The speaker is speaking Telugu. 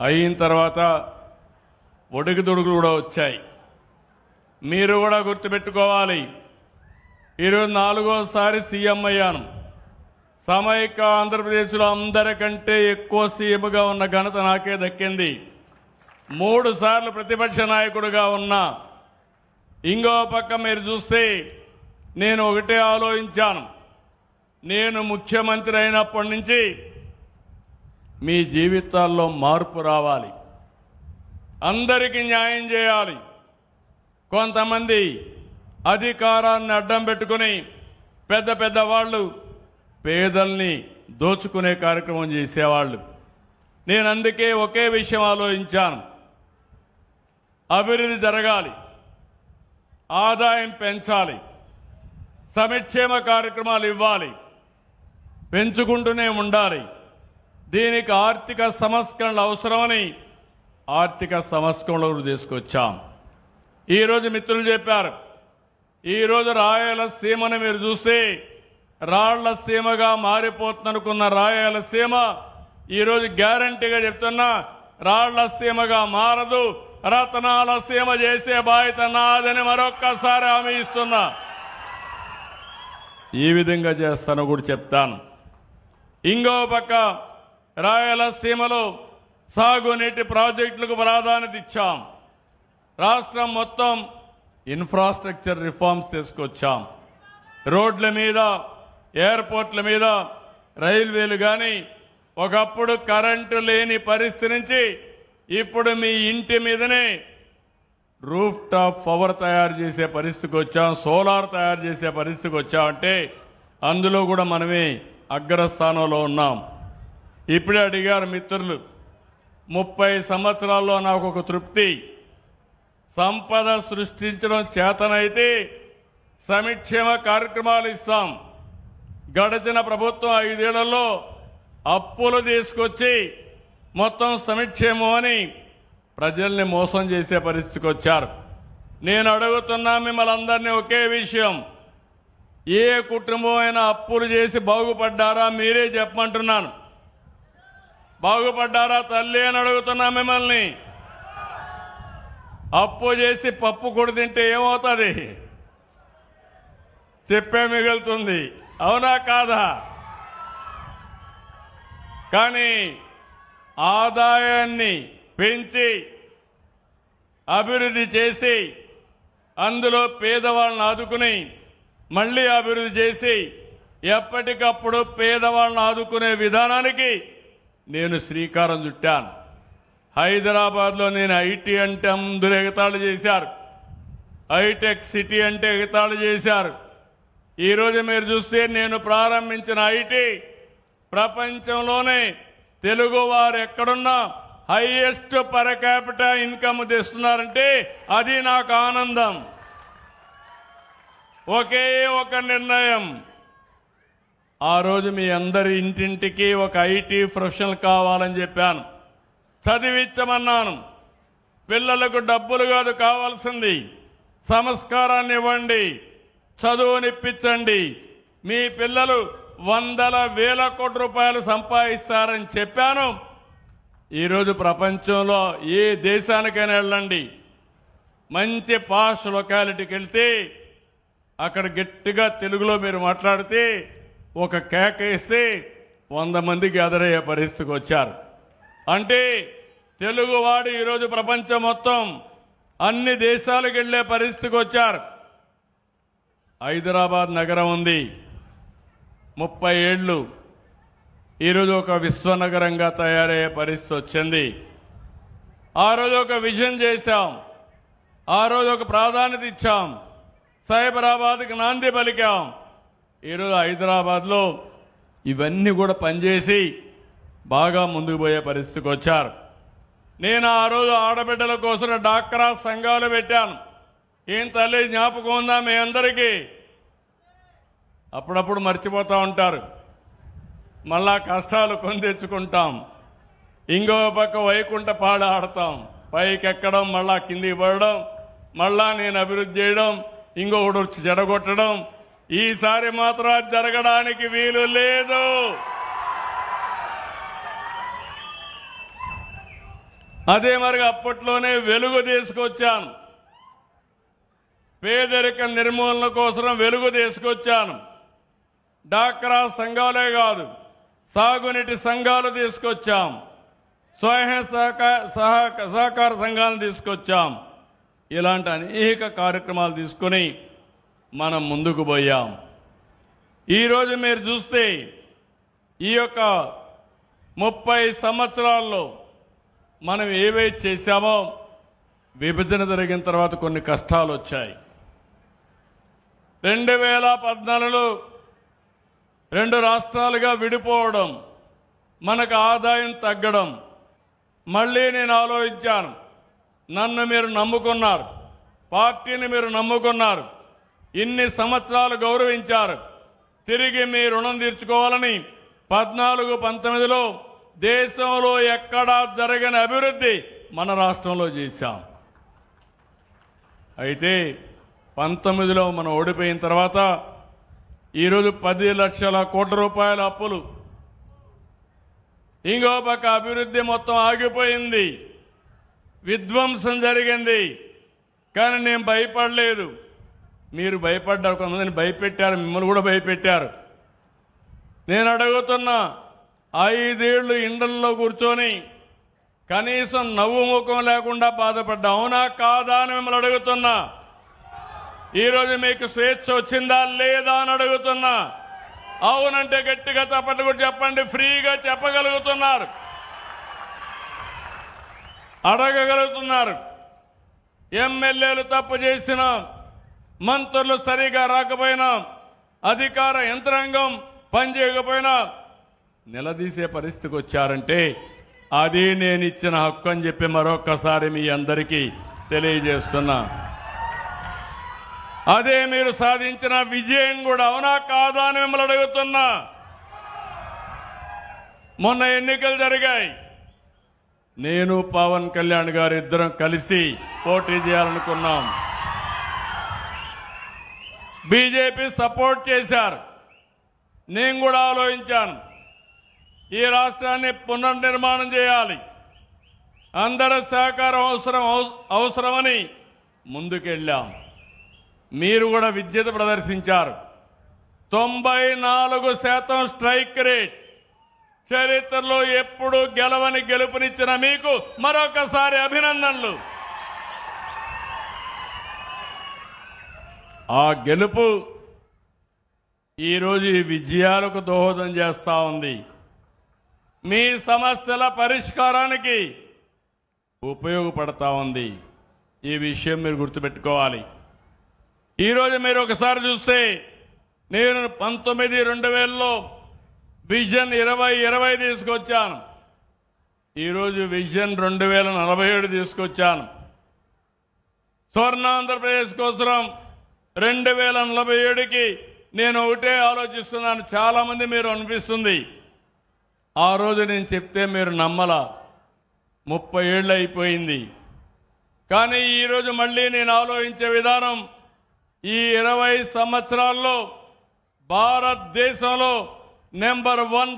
అయిన తర్వాత ఒడుగుదొడుగులు కూడా వచ్చాయి. మీరు కూడా గుర్తుపెట్టుకోవాలి. ఈరోజు నాలుగోసారి సీఎం అయ్యాను. సమైక్య ఆంధ్రప్రదేశ్లో అందరికంటే ఎక్కువ సీఎంగా ఉన్న ఘనత నాకే దక్కింది. మూడు సార్లు ప్రతిపక్ష నాయకుడిగా ఉన్నా. ఇంకో పక్క మీరు చూస్తే నేను ఒకటే ఆలోచించాను. నేను ముఖ్యమంత్రి అయినప్పటి నుంచి మీ జీవితాల్లో మార్పు రావాలి. అందరికీ న్యాయం చేయాలి. కొంతమంది అధికారాన్ని అడ్డం పెట్టుకుని పెద్ద పెద్ద వాళ్ళు పేదల్ని దోచుకునే కార్యక్రమం చేసేవాళ్ళు. నేను అందుకే ఒకే విషయం ఆలోచించాను. అభివృద్ధి జరగాలి. ఆదాయం పెంచాలి. సంక్షేమ కార్యక్రమాలు ఇవ్వాలి. పెంచుకుంటూనే ఉండాలి. దీనికి ఆర్థిక సంస్కరణలు అవసరమని ఆర్థిక సంస్కరణలు తీసుకొచ్చాం. ఈరోజు మిత్రులు చెప్పారు ఈరోజు రాయలసీమను మీరు చూస్తే రాళ్ళసీమగా మారిపోతుందనుకున్న రాయలసీమ ఈరోజు గ్యారంటీగా చెప్తున్నా రాళ్ళసీమగా మారదు రతనాల సీమ చేసే బాధ్యత నాదని మరొక్కసారి హామీ ఇస్తున్నా. ఈ విధంగా చేస్తాను కూడా చెప్తాను. ఇంకో పక్క రాయలసీమలో సాగునీటి ప్రాజెక్టులకు ప్రాధాన్యత ఇచ్చాం. రాష్ట్రం మొత్తం ఇన్ఫ్రాస్ట్రక్చర్ రిఫార్మ్స్ తీసుకొచ్చాం. రోడ్ల మీద ఎయిర్పోర్ట్ల మీద రైల్వేలు కానీ ఒకప్పుడు కరెంటు లేని పరిస్థితి నుంచి ఇప్పుడు మీ ఇంటి మీదనే రూఫ్ టాప్ పవర్ తయారు చేసే పరిస్థితికి వచ్చాం సోలార్ తయారు చేసే పరిస్థితికి వచ్చామంటే అందులో కూడా మనమే అగ్రస్థానంలో ఉన్నాం. ఇప్పుడే అడిగారు మిత్రులు ముప్పై సంవత్సరాల్లో నాకు ఒక తృప్తి. సంపద సృష్టించడం చేతనైతే సంక్షేమ కార్యక్రమాలు ఇస్తాం. గడిచిన ప్రభుత్వం ఐదేళ్ళలో అప్పులు తీసుకొచ్చి మొత్తం సంక్షేమం అని ప్రజల్ని మోసం చేసే పరిస్థితికి వచ్చారు. నేను అడుగుతున్నా మిమ్మల్ని అందరినీ ఒకే విషయం. ఏ కుటుంబం అయినా అప్పులు చేసి బాగుపడ్డారా మీరే చెప్పమంటున్నాను. బాగుపడ్డారా తల్లి అని అడుగుతున్నా మిమ్మల్ని. అప్పు చేసి పప్పు కొడు తింటే ఏమవుతుంది? చెప్పే మిగులుతుంది. అవునా కాదా? కానీ ఆదాయాన్ని పెంచి అభివృద్ధి చేసి అందులో పేదవాళ్ళని ఆదుకుని మళ్ళీ అభివృద్ధి చేసి ఎప్పటికప్పుడు పేదవాళ్ళని ఆదుకునే విధానానికి నేను శ్రీకారం చుట్టాను. హైదరాబాద్లో నేను ఐటీ అంటే అందరూ ఎగతాళి చేశారు. హైటెక్ సిటీ అంటే ఎగతాళి చేశారు. ఈరోజు మీరు చూస్తే నేను ప్రారంభించిన ఐటీ ప్రపంచంలోనే తెలుగు వారు ఎక్కడున్నా హైయెస్ట్ పర్ క్యాపిటల్ ఇన్కమ్ తెస్తున్నారంటే అది నాకు ఆనందం. ఒకే ఒక నిర్ణయం. ఆ రోజు మీ అందరి ఇంటింటికి ఒక ఐటీ ప్రొఫెషనల్ కావాలని చెప్పాను. చదివించమన్నాను పిల్లలకు డబ్బులు కాదు కావాల్సింది సంస్కారాన్ని ఇవ్వండి చదువునిప్పించండి మీ పిల్లలు వందల వేల కోట్ల రూపాయలు సంపాదిస్తారని చెప్పాను. ఈరోజు ప్రపంచంలో ఏ దేశానికైనా వెళ్ళండి. మంచి పాష్ లొకాలిటీకి వెళ్తే అక్కడ గట్టిగా తెలుగులో మీరు మాట్లాడితే ఒక కేక ఇస్తే వంద మంది గ్యాదర్ అయ్యే పరిస్థితికి వచ్చారు. అంటే తెలుగువాడు ఈరోజు ప్రపంచం మొత్తం అన్ని దేశాలకు వెళ్ళే పరిస్థితికి వచ్చారు. హైదరాబాద్ నగరం ఉంది. ముప్పై ఏళ్ళు ఈరోజు ఒక విశ్వనగరంగా తయారయ్యే పరిస్థితి వచ్చింది. ఆ రోజు ఒక విజన్ చేశాం. ఆ రోజు ఒక ప్రాధాన్యత ఇచ్చాం. సైబరాబాద్కి నాంది పలికాం. ఈరోజు హైదరాబాద్లో ఇవన్నీ కూడా పనిచేసి బాగా ముందుకు పోయే పరిస్థితికి వచ్చారు. నేను ఆ రోజు ఆడబిడ్డల కోసం డాక్రా సంఘాలు పెట్టాను. ఏం తల్లి జ్ఞాపకం ఉందా మీ అందరికీ? అప్పుడప్పుడు మర్చిపోతూ ఉంటారు. మళ్ళా కష్టాలు కొని తెచ్చుకుంటాం. ఇంకో పక్క వైకుంఠ పాడ ఆడతాం. పైకి ఎక్కడం మళ్ళా కిందికి పడడం మళ్ళా నేను అభివృద్ధి చేయడం ఇంకొకటి వచ్చి జడగొట్టడం ఈసారి మాత్రం జరగడానికి వీలు లేదు. అదే మరి అప్పట్లోనే వెలుగు తీసుకొచ్చాను పేదరిక నిర్మూలన కోసం వెలుగు తీసుకొచ్చాను డాక్రా సంఘాలే కాదు సాగునీటి సంఘాలు తీసుకొచ్చాం. స్వయం సహకార సహకార సంఘాలను తీసుకొచ్చాం. ఇలాంటి అనేక కార్యక్రమాలు తీసుకొని మనం ముందుకు పోయాం. ఈరోజు మీరు చూస్తే ఈ యొక్క ముప్పై సంవత్సరాల్లో మనం ఏవైతే చేశామో విభజన జరిగిన తర్వాత కొన్ని కష్టాలు వచ్చాయి. రెండు వేల పద్నాలుగులో రెండు రాష్ట్రాలుగా విడిపోవడం మనకు ఆదాయం తగ్గడం మళ్ళీ నేను ఆలోచించాను. నన్ను మీరు నమ్ముకున్నారు. పార్టీని మీరు నమ్ముకున్నారు. ఇన్ని సంవత్సరాలు గౌరవించారు. తిరిగి మీ రుణం తీర్చుకోవాలని పద్నాలుగు పంతొమ్మిదిలో దేశంలో ఎక్కడా జరగని అభివృద్ధి మన రాష్ట్రంలో చేశాం. అయితే పంతొమ్మిదిలో మనం ఓడిపోయిన తర్వాత ఈరోజు పది లక్షల కోట్ల రూపాయల అప్పులు. ఇంకో పక్క అభివృద్ధి మొత్తం ఆగిపోయింది. విధ్వంసం జరిగింది. కానీ నేను భయపడలేదు. మీరు భయపడ్డారు కొంతమందిని భయపెట్టారు మిమ్మల్ని కూడా భయపెట్టారు. నేను అడుగుతున్నా ఐదేళ్ళు ఇండల్లో కూర్చొని కనీసం నవ్వు ముఖం లేకుండా బాధపడ్డా. అవునా కాదా అని మిమ్మల్ని అడుగుతున్నా. ఈరోజు మీకు స్వేచ్ఛ వచ్చిందా లేదా అని అడుగుతున్నా. అవునంటే గట్టిగా చప్పట్లు కూడా చెప్పండి ఫ్రీగా చెప్పగలుగుతున్నారు. అడగగలుగుతున్నారు. ఎమ్మెల్యేలు తప్పు చేసిన మంత్రులు సరిగా రాకపోయినా అధికార యంత్రాంగం పనిచేయకపోయినా నిలదీసే పరిస్థితికి వచ్చారంటే అది నేను ఇచ్చిన హక్కు అని చెప్పి మరొక్కసారి మీ అందరికీ తెలియజేస్తున్నా. అదే మీరు సాధించిన విజయం కూడా అవునా కాదా అని మిమ్మల్ని అడుగుతున్నా. మొన్న ఎన్నికలు జరిగాయి. నేను పవన్ కళ్యాణ్ గారు ఇద్దరం కలిసి పోటీ చేయాలనుకున్నాం. బీజేపీ సపోర్ట్ చేశారు. నేను కూడా ఆలోచించాను. ఈ రాష్ట్రాన్ని పునర్నిర్మాణం చేయాలి. అందరి సహకారం అవసరం అవసరమని ముందుకెళ్ళాం. మీరు కూడా విద్యత ప్రదర్శించారు. తొంభై నాలుగు శాతం స్ట్రైక్ రేట్. చరిత్రలో ఎప్పుడు గెలవని గెలుపునిచ్చిన మీకు మరొకసారి అభినందనలు. ఆ గెలుపు ఈరోజు ఈ విజయాలకు దోహదం చేస్తూ ఉంది. మీ సమస్యల పరిష్కారానికి ఉపయోగపడతా ఉంది. ఈ విషయం మీరు గుర్తుపెట్టుకోవాలి. ఈరోజు మీరు ఒకసారి చూస్తే నేను పంతొమ్మిది రెండు వేలలో విజన్ ఇరవై ఇరవై తీసుకొచ్చాను. ఈరోజు విజన్ రెండు వేల నలభై ఏడు తీసుకొచ్చాను. స్వర్ణ ఆంధ్రప్రదేశ్ కోసం రెండు వేల నలభై ఏడుకి నేను ఒకటే ఆలోచిస్తున్నాను. చాలామంది మీరు అనిపిస్తుంది. ఆ రోజు నేను చెప్తే మీరు నమ్మల. ముప్పై ఏళ్ళు అయిపోయింది. కానీ ఈరోజు మళ్ళీ నేను ఆలోచించే విధానం ఈ ఇరవై సంవత్సరాల్లో భారతదేశంలో నెంబర్ వన్